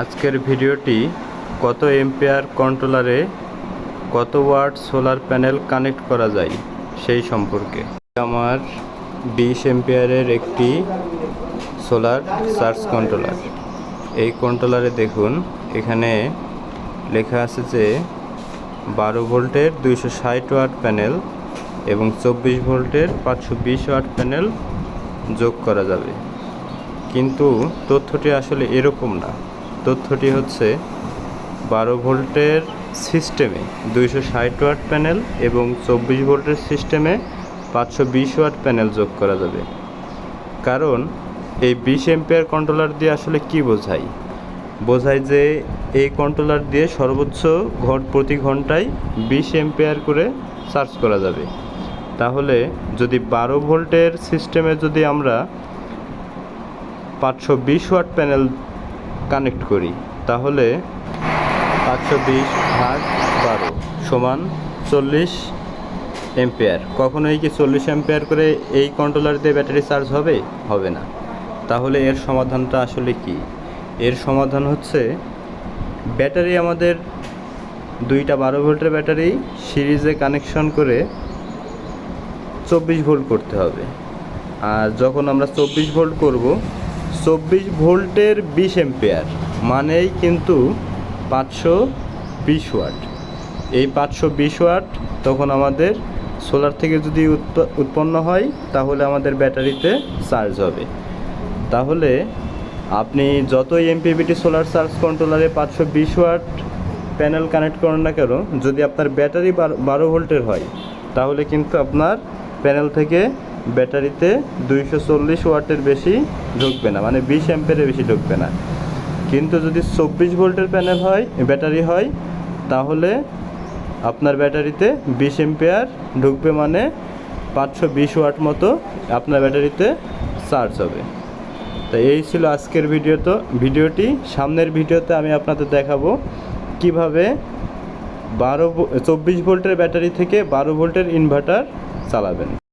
আজকের ভিডিওটি কত এম্পিয়ার কন্ট্রোলারে কত ওয়াট সোলার প্যানেল কানেক্ট করা যায় সেই সম্পর্কে। আমার বিশ এম্পিয়ারের একটি সোলার চার্জ কন্ট্রোলার। এই কন্ট্রোলারে দেখুন, এখানে লেখা আছে যে বারো ভোল্টের দুইশো ষাট ওয়াট প্যানেল এবং চব্বিশ ভোল্টের পাঁচশো বিশ ওয়াট প্যানেল যোগ করা যাবে। কিন্তু তথ্যটি আসলে এরকম না। তথ্যটি হচ্ছে, বারো ভোল্টের সিস্টেমে দুইশো ষাট ওয়াট প্যানেল এবং চব্বিশ ভোল্টের সিস্টেমে পাঁচশো বিশ ওয়াট প্যানেল যোগ করা যাবে। কারণ, এই বিশ এম্পিয়ার কন্ট্রোলার দিয়ে আসলে কি বোঝায়? বোঝায় যে, এই কন্ট্রোলার দিয়ে সর্বোচ্চ ঘট প্রতি ঘন্টায় বিশ এম্পিয়ার করে চার্জ করা যাবে। তাহলে, যদি বারো ভোল্টের সিস্টেমে যদি আমরা পাঁচশো বিশ ওয়াট প্যানেল কানেক্ট করি, তাহলে পাঁচশো বিশ ভাগ বারো সমান চল্লিশ এম্পিয়ার কখনোই কি চল্লিশ এম্পিয়ার করে এই কন্ট্রোলার দিয়ে ব্যাটারি চার্জ হবে? হবে না। তাহলে এর সমাধানটা আসলে কি? এর সমাধান হচ্ছে ব্যাটারি আমাদের দুইটা বারো ভোল্টের ব্যাটারি সিরিজে কানেকশন করে চব্বিশ ভোল্ট করতে হবে। আর যখন আমরা চব্বিশ ভোল্ট করব চব্বিশ ভোল্টের বিশ এম্পেয়ার মানেই কিন্তু পাঁচশো বিশ ওয়াট। এই পাঁচশো বিশ ওয়াট তখন আমাদের সোলার থেকে যদি উৎপ- উৎপন্ন হয়, তাহলে আমাদের ব্যাটারিতে চার্জ হবে। তাহলে আপনি যতই এমপিবিটি সোলার চার্জ কন্ট্রোলারে পাঁচশো বিশ ওয়াট প্যানেল কানেক্ট করেন না কেন, যদি আপনার ব্যাটারি বারো ভোল্টের হয়, তাহলে কিন্তু আপনার প্যানেল থেকে ব্যাটারিতে দুইশো চল্লিশ ওয়াটের বেশি ঢুকবে না মানে বিশ অ্যাম্পের বেশি ঢুকবে না। কিন্তু যদি চব্বিশ ভোল্টের প্যানেল হয়, ব্যাটারি হয়, তাহলে আপনার ব্যাটারিতে বিশ এম্পিয়ার ঢুকবে মানে পাঁচশো বিশ ওয়াট মতো আপনার ব্যাটারিতে চার্জ হবে। তো এই ছিল আজকের ভিডিও তো। ভিডিওটি সামনের ভিডিওতে আমি আপনাদের দেখাবো কীভাবে বারো চব্বিশ ভোল্টের ব্যাটারি থেকে বারো ভোল্টের ইনভার্টার Tá salada.